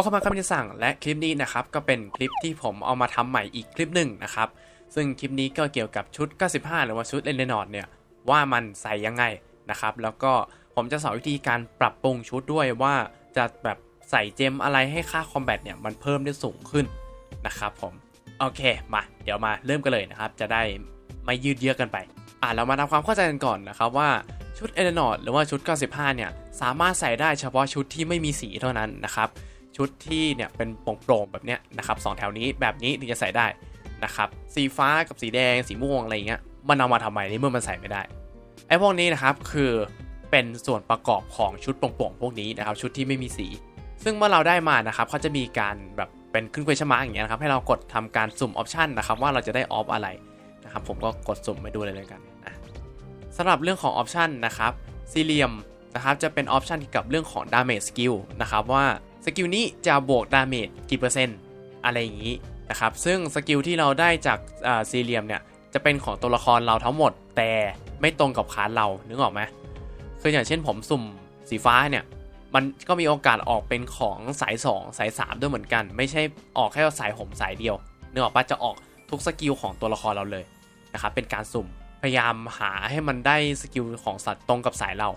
โอเคมาคำนิสั่งและคลิปนี้นะครับก็เป็นคลิปที่ผมเอามาทำใหม่อีกคลิปหนึ่งนะครับซึ่งคลิปนี้ก็เกี่ยวกับชุด 95 หรือว่าชุดเลนเนอร์ดเนี่ยว่ามันใส่ยังไงนะครับแล้วก็ผมจะสอนวิธีการปรับปรุงชุดด้วยว่าจะแบบใส่เจมอะไรให้ค่าคอมแบทเนี่ยมันเพิ่มได้สูงขึ้นนะครับผมโอเคมาเดี๋ยวมาเริ่มกันเลยนะครับจะได้ไม่ยืดเยื้อกันไปอะเรามาทำความเข้าใจกันก่อนนะครับว่าชุดเอเลนอร์ดหรือว่าชุด 95 เนี่ยสามารถใส่ได้เฉพาะชุดที่ไม่มีสีเท่านั้นนะครับ ชุดที่เนี่ยเป็นโปร่งๆแบบเนี้ยนะครับสองแถวนี้แบบนี้ถึงจะใส่ได้นะครับสีฟ้ากับสีแดงสีม่วงอะไรเงี้ยมันเอามาทำไมในเมื่อมันใส่ไม่ได้ไอ้พวกนี้นะครับคือเป็นส่วนประกอบของชุดโปร่งๆพวกนี้นะครับชุดที่ไม่มีสี ซึ่งเมื่อเราได้มานะครับเขาจะมีการแบบเป็นขึ้น question mark อย่างเงี้ยนะครับให้เรากดทำการสุ่มออปชันนะครับว่าเราจะได้ออฟอะไรนะครับผมก็กดสุ่มไปดูเลยเลยกันนะสำหรับเรื่องของออปชันนะครับซีเรียมนะครับจะเป็นออปชันเกี่ยวกับเรื่องของ damage skill นะครับว่า สกิลนี้จะบวกดาเมจกี่เปอร์เซ็นต์อะไรอย่างนี้นะครับซึ่งสกิลที่เราได้จากซีเรียมเนี่ยจะเป็นของตัวละครเราทั้งหมด แต่ไม่ตรงกับคาร์ดเรานึกออกไหมคืออย่างเช่นผมสุ่มสีฟ้าเนี่ยมันก็มีโอกาสออกเป็นของสาย 2 สาย 3 ด้วยเหมือนกัน ไม่ใช่ออกแค่สายผมสายเดียวเนึกออกปะจะออกทุกสกิลของตัวละครเราเลยนะครับเป็นการสุ่มพยายามหาให้มันได้สกิลของสัตว์ตรงกับสายเรา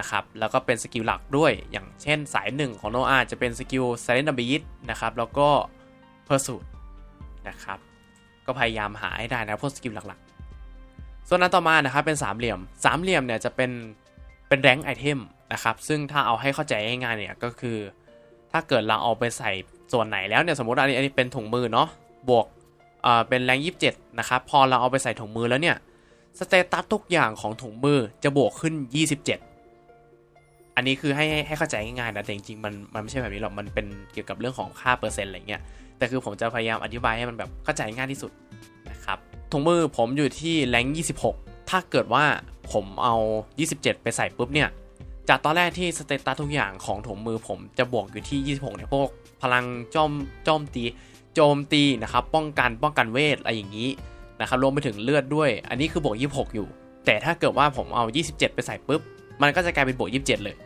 นะครับ แล้วก็เป็นสกิลหลักด้วย อย่างเช่นสายหนึ่งของโนอาจะเป็นสกิล Silent b e a t นะครับ แล้วก็ Pursuit นะครับ ก็พยายามหาให้ได้นะพวกสกิลหลักๆ ส่วนนั้นต่อมานะครับเป็นสามเหลี่ยม สามเหลี่ยมเนี่ยจะเป็นเป็นแรงไอเทมนะครับ ซึ่งถ้าเอาให้เข้าใจง่ายๆเนี่ยก็คือ ถ้าเกิดเราเอาไปใส่ส่วนไหนแล้วเนี่ยสมมติอันนี้อันนี้เป็นถุงมือเนาะ บวกเอ่อเป็นแรงยี่สิบเจ็ดนะครับ พอเราเอาไปใส่ถุงมือแล้วเนี่ย สเตตัสทุกอย่างของถุงมือจะบวกขึ้น 27 อันนี้คือให้ให้เข้าใจง่ายๆนะแต่จริงๆมันมันไม่ใช่แบบนี้หรอกมันเป็นเกี่ยวกับเรื่องของค่าเปอร์เซ็นต์อะไรเงี้ยแต่คือผมจะพยายามอธิบายให้มันแบบเข้าใจง่ายที่สุดนะครับถุงมือผมอยู่ที่แรง26 ถ้าเกิดว่าผมเอา 27 ไปใส่ปุ๊บเนี่ยจากตอนแรกที่สเตตัสทุกอย่างของถุงมือผมจะบวกอยู่ที่ 26 เนี่ยพวกพลังจอมจอมตีโจมตีนะครับป้องกันป้องกันเวทอะไรอย่างนี้นะครับรวมไปถึงเลือดด้วย อันนี้คือบวก 26 อยู่ แต่ถ้าเกิดว่าผมเอา 27 ไปใส่ปุ๊บ มันก็จะกลายเป็นบวก27 เลย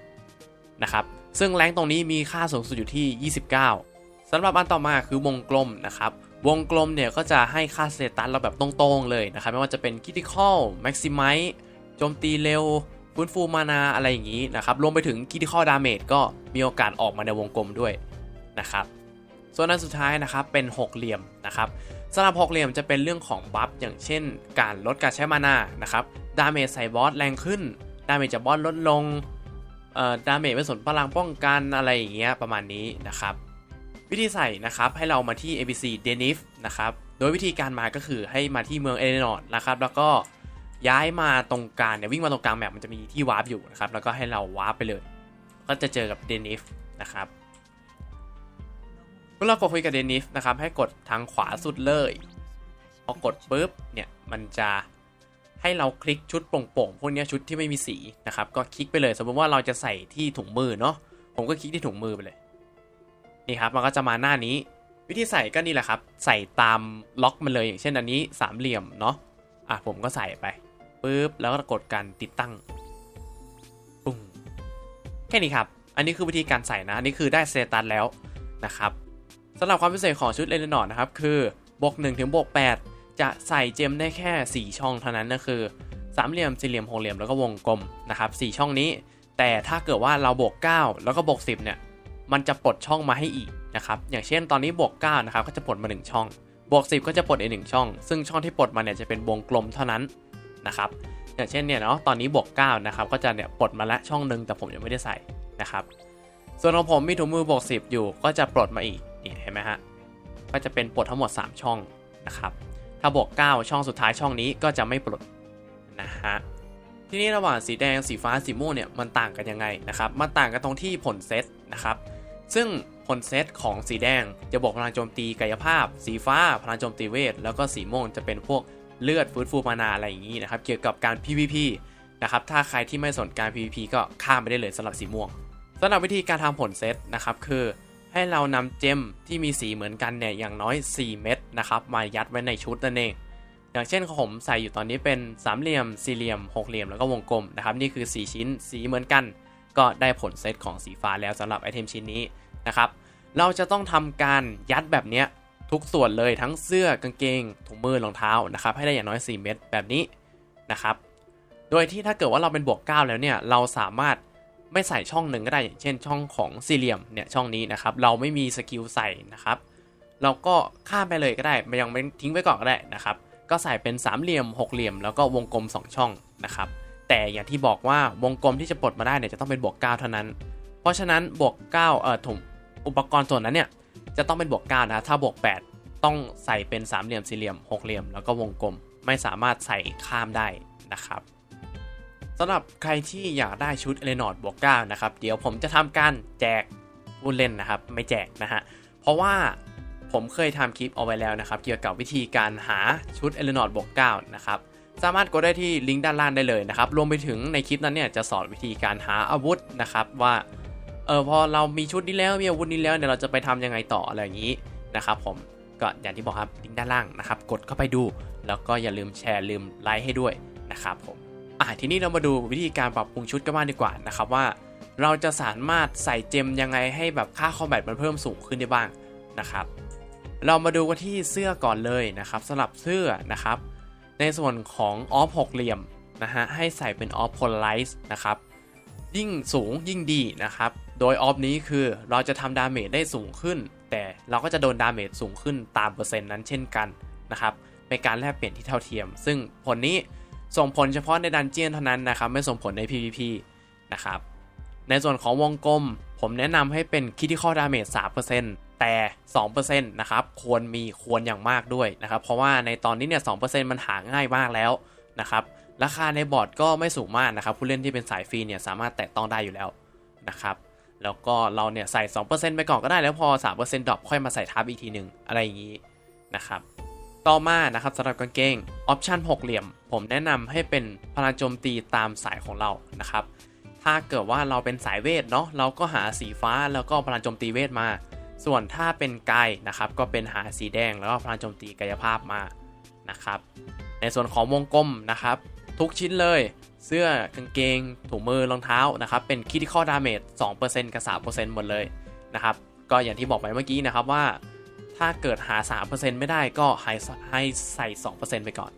นะครับ ซึ่งแรงตรงนี้มีค่าสูงสุดอยู่ที่ 29สำหรับอันต่อมาคือวงกลมนะครับ วงกลมเนี่ยก็จะให้ค่าสเตตัสเราแบบตรงๆเลยนะครับ ไม่ว่าจะเป็นคิ t ิคอลแม็กซิมัยโจมตีเร็วฟื้นฟูมานาอะไรอย่างนี้นะครับ รวมไปถึงคิ t ิคอลดาเมจก็มีโอกาสออกมาในวงกลมด้วยนะครับส่วนอันสุดท้ายนะครับเป็นหกเหลี่ยมนะครับสำหรับหกเหลี่ยมจะเป็นเรื่องของบัฟอย่างเช่น การลดการใช้มานานะครับดาเมจใส่บอสแรงขึ้น ดาเมจจากบอสลดลงดาเมจไม่สนพลังป้องกันอะไรอย่างเงี้ยประมาณนี้นะครับ วิธีใส่นะครับให้เรามาที่ ABC d e n i f นะครับ โดยวิธีการมาก็คือให้มาที่เมืองเอเดนอร์ดนะครับแล้วก็ย้ายมาตรงกลางเนี่ยวิ่งมาตรงกลางแมปมันจะมีที่วาร์ปอยู่นะครับแล้วก็ให้เราวาร์ปไปเลย ก็จะเจอกับ d e n i f นะครับเมื่อเรากดคุยกับ d e n i f นะครับให้กดทางขวาสุดเลยพอกดปุ๊บเนี่ยมันจะ ให้เราคลิกชุดโปร่งๆพวกนี้ชุดที่ไม่มีสีนะครับก็คลิกไปเลย สมมติว่าเราจะใส่ที่ถุงมือเนาะผมก็คลิกที่ถุงมือไปเลยนี่ครับมันก็จะมาหน้านี้ วิธีใส่ก็นี่แหละครับ ใส่ตามล็อกมันเลยอย่างเช่นอันนี้สามเหลี่ยมเนาะอะผมก็ใส่ไปปุ๊บแล้วก็กดการติดตั้งปุ้งแค่นี้ครับ อันนี้คือวิธีการใส่นะ อันนี้คือได้เซตัสแล้วนะครับสำหรับความพิเศษของชุดเลนนอร์นะครับ คือบวก1ถึงบวก8 จะใส่เจมได้แค่ 4 ช่องเท่านั้นก็คือสามเหลี่ยมสี่เหลี่ยมหกเหลี่ยมแล้วก็วงกลมนะครับสช่องนี้ แต่ถ้าเกิดว่าเราบวก 9 แล้วก็บวก 10เนี่ยมันจะปลดช่องมาให้อีกนะครับอย่างเช่นตอนนี้บวก9นะครับก็จะปลดมา 1 ช่อง บวก 10 ก็จะปลดอีกหนึ่งช่อง ซึ่งช่องที่ปลดมาเนี่ยจะเป็นวงกลมเท่านั้นนะครับอย่างเช่นเนี่ยเนาะตอนนี้บวก9นะครับก็จะเนี่ยปลดมาละช่องหนึ่งแต่ผมยังไม่ได้ใส่นะครับส่วนของผมมีถุงมือบวก10 อยู่ก็จะปลดมาอีกนี่เห็นไหมฮะก็จะเป็นปลดทั้งหมด 3 ช่องนะครับ ถ้าบวก 9 ช่องสุดท้ายช่องนี้ก็จะไม่ปลดนะฮะทีนี้ระหว่างสีแดงสีฟ้าสีม่วงเนี่ยมันต่างกันยังไงนะครับมันต่างกันตรงที่ผลเซตนะครับซึ่งผลเซตของสีแดงจะบวกพลังโจมตีกายภาพ สีฟ้าพลังโจมตีเวท แล้วก็สีม่วงจะเป็นพวกเลือดฟื้นฟูมานาอะไรอย่างนี้นะครับเกี่ยวกับการ PVP นะครับถ้าใครที่ไม่สนการ PVP ก็ข้ามไปได้เลยสำหรับสีม่วงสำหรับวิธีการทำผลเซตนะครับคือ ให้เรานำเจมที่มีสีเหมือนกันเนี่ยอย่างน้อย 4 เม็ดนะครับมายัดไว้ในชุดนั่นเองอย่างเช่นของผมใส่อยู่ตอนนี้เป็นสามเหลี่ยมสี่เหลี่ยมหกเหลี่ยมแล้วก็วงกลมนะครับนี่คือ 4 ชิ้นสีเหมือนกัน ก็ได้ผลเซตของสีฟ้าแล้วสำหรับไอเทมชิ้นนี้นะครับเราจะต้องทำการยัดแบบเนี้ยทุกส่วนเลยทั้งเสื้อกางเกงถุงมือรองเท้านะครับให้ได้อย่างน้อย 4 เม็ดแบบนี้นะครับโดยที่ถ้าเกิดว่าเราเป็นบวก 9 แล้วเนี่ยเราสามารถ ไม่ใส่ช่องหนึ่งก็ได้อย่างเช่นช่องของสี่เหลี่ยมเนี่ยช่องนี้นะครับ เราไม่มีสกิลใส่นะครับ เราก็ข้ามไปเลยก็ได้ไม่ยังไม่ทิ้งไว้ก่อนก็ได้นะครับ ก็ใส่เป็นสามเหลี่ยมหกเหลี่ยมแล้วก็วงกลม 2 ช่องนะครับ แต่อย่างที่บอกว่าวงกลมที่จะปลดมาได้เนี่ยจะต้องเป็นบวก9เท่านั้น เพราะฉะนั้นบวก9เอ่อถุงอุปกรณ์ส่วนนั้นเนี่ยจะต้องเป็นบวก9นะถ้าบวก 8 ต้องใส่เป็นสามเหลี่ยมสี่เหลี่ยมหกเหลี่ยมแล้วก็วงกลมไม่สามารถใส่ข้ามได้นะครับ สำหรับใครที่อยากได้ชุดเอเลนอร์ดบวก9นะครับ เดี๋ยวผมจะทำการแจกผู้เล่นนะครับ ไม่แจกนะฮะ เพราะว่าผมเคยทำคลิปเอาไว้แล้วนะครับ เกี่ยวกับวิธีการหาชุดเอเลนอร์ดบวก9นะครับ สามารถกดได้ที่ลิงก์ด้านล่างได้เลยนะครับ รวมไปถึงในคลิปนั้นเนี่ยจะสอนวิธีการหาอาวุธนะครับว่าเออพอเรามีชุดนี้แล้วมีอาวุธนี้แล้วเนี่ยเราจะไปทำยังไงต่ออะไรอย่างนี้นะครับผมก็อย่างที่บอกครับลิงก์ด้านล่างนะครับ กดเข้าไปดู แล้วก็อย่าลืมแชร์ลืมไลค์ให้ด้วยนะครับผม อะทีนี้เรามาดูวิธีการปรับปรุงชุดกันบ้างดีกว่านะครับว่า เราจะสามารถใส่เจมยังไงให้แบบค่าคอมแบทมันเพิ่มสูงขึ้นได้บ้างนะครับ เรามาดูกันที่เสื้อก่อนเลยนะครับสำหรับเสื้อนะครับ ในส่วนของออฟหกเหลี่ยมนะฮะให้ใส่เป็นออฟโพลไรส์นะครับยิ่งสูงยิ่งดีนะครับ โดยออฟนี้คือเราจะทำดาเมจได้สูงขึ้น แต่เราก็จะโดนดาเมจสูงขึ้นตามเปอร์เซ็นต์นั้นเช่นกันนะครับเป็นการแลกเปลี่ยนที่เท่าเทียม ซึ่งผลนี้ ส่งผลเฉพาะในดันเจียนเท่านั้นนะครับ ไม่ส่งผลใน PVP นะครับ ในส่วนของวงกลม ผมแนะนำให้เป็นคิด i ค a l ดาเมจ3%แต่ 2%นะครับ ควรมีควรอย่างมากด้วยนะครับ เพราะว่าในตอนนี้เนี่ย 2%มันหาง่ายมากแล้วนะครับ ราคาในบอร์ดก็ไม่สูงมากนะครับ ผู้เล่นที่เป็นสายฟรีเนี่ยสามารถแตะต้องได้อยู่แล้วนะครับแล้วก็เราเนี่ยใส่ 2%ไปก่อนก็ได้แล้วพอ 3%ดรอปค่อยมาใส่ทับอีกทีหนึ่งอะไรอย่างนี้นะครับ ต่อมานะครับสำหรับกางเกงออปชัน6เหลี่ยม ผมแนะนำให้เป็นพลังโจมตีตามสายของเรานะครับ ถ้าเกิดว่าเราเป็นสายเวทเนาะเราก็หาสีฟ้าแล้วก็พลังโจมตีเวทมา ส่วนถ้าเป็นกายนะครับก็เป็นหาสีแดงแล้วก็พลังโจมตีกายภาพมานะครับ ในส่วนของวงกลมนะครับ ทุกชิ้นเลยเสื้อกางเกงถุงมือรองเท้านะครับเป็น critical damage 2%กับ3%หมดเลยนะครับก็อย่างที่บอกไปเมื่อกี้นะครับว่า ถ้าเกิดหา 3%ไม่ได้ก็ให้ให้ใส่ 2%ไปก่อน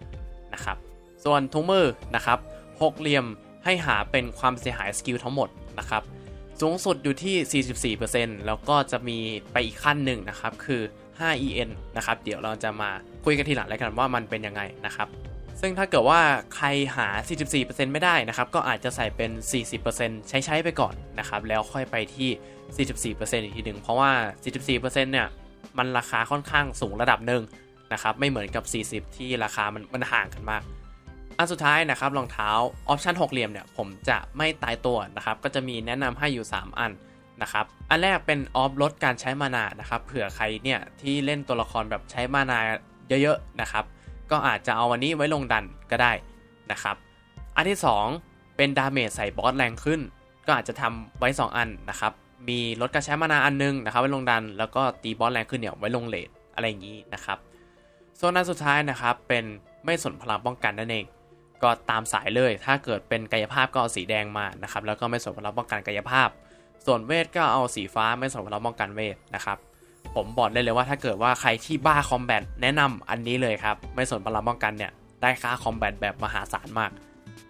นะครับ ส่วนถุงมือนะครับหกเหลี่ยมให้หาเป็นความเสียหายสกิลทั้งหมดนะครับ สูงสุดอยู่ที่ 44%แล้วก็จะมีไปอีกขั้นหนึ่งนะครับ คือ 5en นะครับ เดี๋ยวเราจะมาคุยกันทีหลังแล้วกันว่ามันเป็นยังไงนะครับ ซึ่งถ้าเกิดว่าใครหา 44%ไม่ได้นะครับ ก็อาจจะใส่เป็น 40%ใช้ใช้ไปก่อนนะครับ แล้วค่อยไปที่ 44%อีกทีหนึ่งเพราะว่า 44%เนี่ย มันราคาค่อนข้างสูงระดับหนึ่งนะครับไม่เหมือนกับ 40 ที่ราคามันมันห่างกันมาก อันสุดท้ายนะครับรองเท้าออปชันหกเหลี่ยมเนี่ยผมจะไม่ตายตัวนะครับก็จะมีแนะนำให้อยู่ 3 อันนะครับอันแรกเป็นออฟลดการใช้มานานะครับเผื่อใครเนี่ยที่เล่นตัวละครแบบใช้มานาเยอะๆนะครับก็อาจจะเอาวันนี้ไว้ลงดันก็ได้นะครับอันที่ 2 เป็นดาเมจใส่บอสแรงขึ้น ก็อาจจะทำไว้ 2 อันนะครับ มีลดการใช้มานาอันนึงนะครับไว้ลงดัน แล้วก็ตีบอสแรงขึ้นเนี่ยไว้ลงเลทอะไรอย่างนี้นะครับส่วนอันสุดท้ายนะครับเป็นไม่สนพลังป้องกันนั่นเอง ก็ตามสายเลย ถ้าเกิดเป็นกายภาพก็เอาสีแดงมานะครับแล้วก็ไม่สนพลังป้องกันกายภาพ ส่วนเวทก็เอาสีฟ้าไม่สนพลังป้องกันเวทนะครับผมบอกได้เลยว่าถ้าเกิดว่าใครที่บ้าคอมแบทแนะนำอันนี้เลยครับไม่สนพลังป้องกันเนี่ยได้ค่าคอมแบทแบบมหาศาลมาก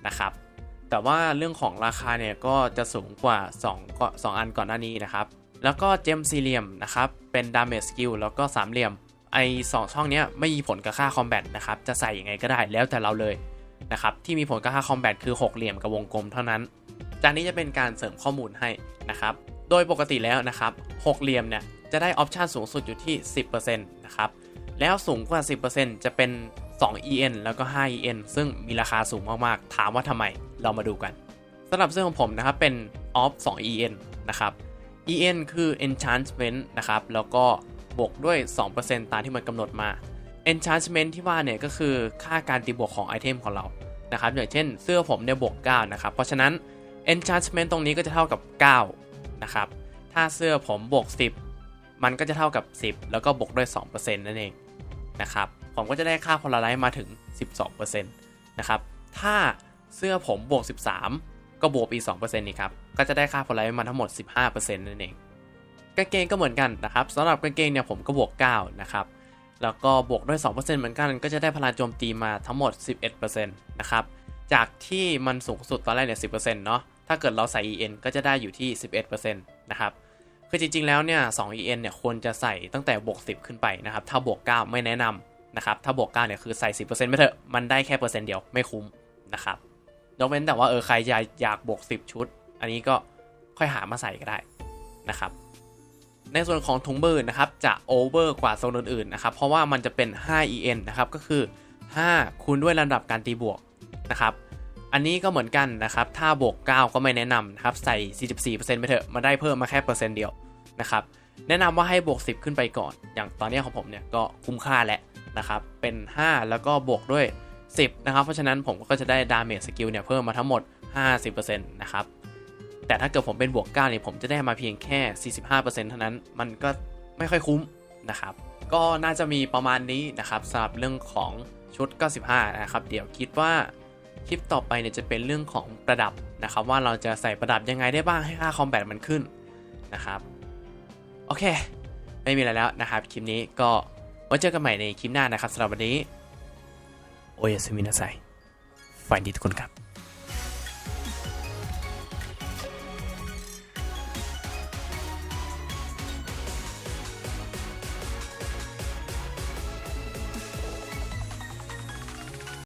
นะครับ แต่ว่าเรื่องของราคาเนี่ยก็จะสูงกว่า2ก็2อันก่อนหน้านี้นะครับ แล้วก็เจมสี่เหลี่ยมนะครับ เป็นดาเมจสกิลแล้วก็สามเหลี่ยม ไอสองช่องเนี้ยไม่มีผลกับค่าคอมแบทนะครับ จะใส่ยังไงก็ได้แล้วแต่เราเลยนะครับ ที่มีผลกับค่าคอมแบทคือ 6 เหลี่ยมกับวงกลมเท่านั้น จากนี้จะเป็นการเสริมข้อมูลให้นะครับ โดยปกติแล้วนะครับ 6 เหลี่ยมเนี่ยจะได้ออปชันสูงสุดอยู่ที่ 10%นะครับ แล้วสูงกว่า 10%จะเป็น 2 en แล้วก็ 5 en ซึ่งมีราคาสูงมากๆ ถามว่าทำไม เรามาดูกันสำหรับเสื้อของผมนะครับเป็น off 2 en นะครับ en คือ enchantment นะครับ แล้วก็บวกด้วย 2%ตามที่มันกำหนดมา enchantment ที่ว่าเนี่ยก็คือค่าการตีบวกของไอเทมของเรานะครับอย่างเช่นเสื้อผมเนี่ยบวก 9 นะครับ เพราะฉะนั้น enchantment ตรงนี้ก็จะเท่ากับ 9 นะครับ ถ้าเสื้อผมบวก 10 มันก็จะเท่ากับ 10 แล้วก็บวกด้วย 2%นั่นเองนะครับ ผมก็จะได้ค่าพลาไรมาถึง 12%นะครับ ถ้า เสื้อผมบวก 13 ก็บวกอีก2%นี่ครับ ก็จะได้ค่าพลาไรมาทั้งหมด 15%นั่นเอง กางเกงก็เหมือนกันนะครับสำหรับกางเกงเนี่ยผมก็บวก 9 นะครับ แล้วก็บวกด้วย 2%เหมือนกันก็จะได้พลังโจมตีมาทั้งหมด 11%นะครับ จากที่มันสูงสุดตอนแรกเนี่ย 10%เนาะ ถ้าเกิดเราใส่ EN ก็จะได้อยู่ที่ 11%นะครับคือจริงๆ แล้วเนี่ย 2 EN เนี่ยควรจะใส่ตั้งแต่บวก 10 ขึ้นไปนะครับ ถ้าบวก 9 ไม่แนะนำนะครับ ถ้าบวก 9 เนี่ยคือใส่ 10%ไม่เถอะ มันได้แค่เปอร์เซ็นต์เดียวไม่คุ้มนะครับ ยกเว้นแต่ว่าเออใครอยากอยากบวก 10 ชุด อันนี้ก็ค่อยหามาใส่ก็ได้นะครับ ในส่วนของถุงมือนะครับจะโอเวอร์กว่าโซนอื่นๆนะครับ เพราะว่ามันจะเป็น 5 EN นะครับก็คือ 5 คูณด้วยลำดับการตีบวกนะครับ อันนี้ก็เหมือนกันนะครับ ถ้าบวก 9 ก็ไม่แนะนำนะครับ ใส่ 44%ไปเถอะมาได้เพิ่มมาแค่เปอร์เซ็นต์เดียวนะครับแนะนำว่าให้บวก 10 ขึ้นไปก่อน อย่างตอนนี้ของผมเนี่ยก็คุ้มค่าแล้วนะครับ เป็น 5 แล้วก็บวกด้วย 10 นะครับ เพราะฉะนั้นผมก็จะได้ดาเมจสกิลเนี่ยเพิ่มมาทั้งหมด 50%นะครับ แต่ถ้าเกิดผมเป็นบวก9เนี่ยผมจะได้มาเพียงแค่ 45%เท่านั้น มันก็ไม่ค่อยคุ้มนะครับ ก็น่าจะมีประมาณนี้นะครับสำหรับเรื่องของชุด 95 นะครับ เดี๋ยวคิดว่าคลิปต่อไปเนี่ยจะเป็นเรื่องของประดับนะครับ ว่าเราจะใส่ประดับยังไงได้บ้างให้ค่าคอมแบทมันขึ้นนะครับ โอเค ไม่มีอะไรแล้วนะครับ คลิปนี้ก็ไว้เจอกันใหม่ในคลิปหน้านะครับสำหรับวันนี้ โอเยสุมินาไซฝันดีทุกคนครับ